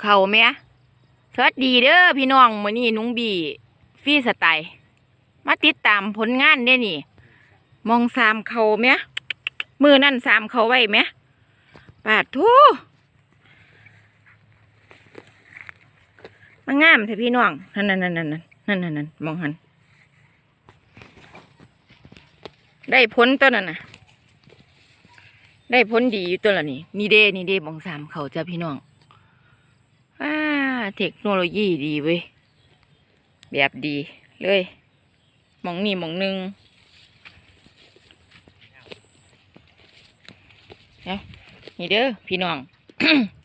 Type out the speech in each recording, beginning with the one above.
เข่าแม่สวัสดีเด้อพี่น้องมือนี้นุ้งบีฟรีสไตล์มาติดตามผลงานเด้นี่ มองสามเขาแม่มือนั่นสามเขาไว้แม่ปาดทูมางามเถอะพี่น้องนั่นนั่นนั่นนั่นนั่นนั่นนั่นมองหันได้ผลตัวนั้นนะได้ผลดีอยู่ตัวละนี่นี่เด้นี่เด้มองสามเขาจ้ะพี่น้อง อ่าเทคโนโลยีดีเว้ย แบบดีเลยมองนี่มองหนึงเอานี่เด้อพี่น้อง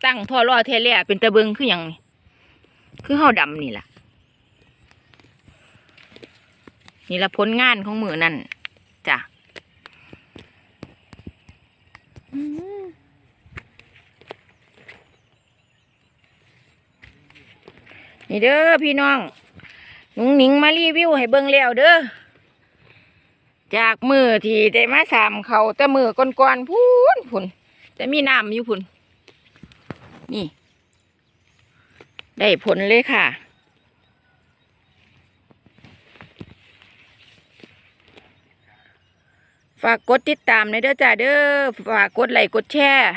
ตั้งท่อรอเทเลียเป็นตะเบิงคืออย่างคือเฮาดำนี่ล่ะ นี่ละผลงานของมือนั่นจ้ะ นี่เด้อพี่น้องหนุงหนิงมารีวิวให้เบิ่งแล้วเด้อจากมือที่ได้มาสามเขาแต่มือก่อนๆพูนพุนแต่มีน้ำอยู่พุนนี่ ได้ผลเลยค่ะฝากกดติดตามในเด้อจ้าเด้อฝากกดไลค์กดแชร์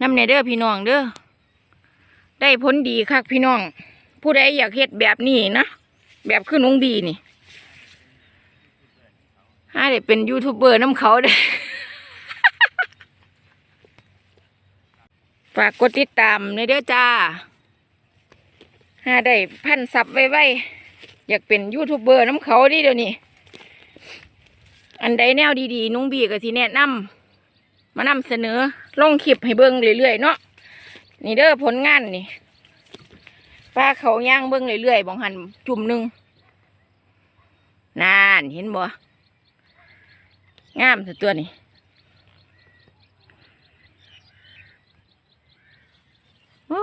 น้ำในเด้อพี่น้องเด้อ ได้ผลดีคักพี่น้อง ผู้ใดอยากเฮ็ดแบบนี้นะ แบบขึ้นน้องบีนี่ถ้าได้เป็นยูทูบเบอร์น้ำเขาเด้ฝากกดติดตามในเด้อจ้าถ้าได้พันซับไว้ๆอยากเป็นยูทูบเบอร์น้ำเขาดิเดี๋ยวนี้ อันใดแนวดีๆ นุ้งบีก็สิแนะนำมานำเสนอลงคลิปให้เบิ่งเรื่อยๆเนาะ นี่เด้อผลงานนี่ปลาเขาย่างเบิ่งเรื่อยๆบองหันจุ่มหนึ่งนานเห็นบ่งามสุดตัวนี่โอ้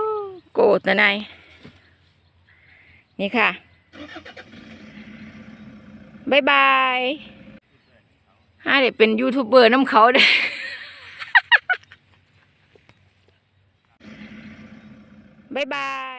โกดนะนายนี่ค่ะบ๊ายบายถ้าเด็เป็นยูทูบเบอร์น้ำเขาเด้ Bye bye.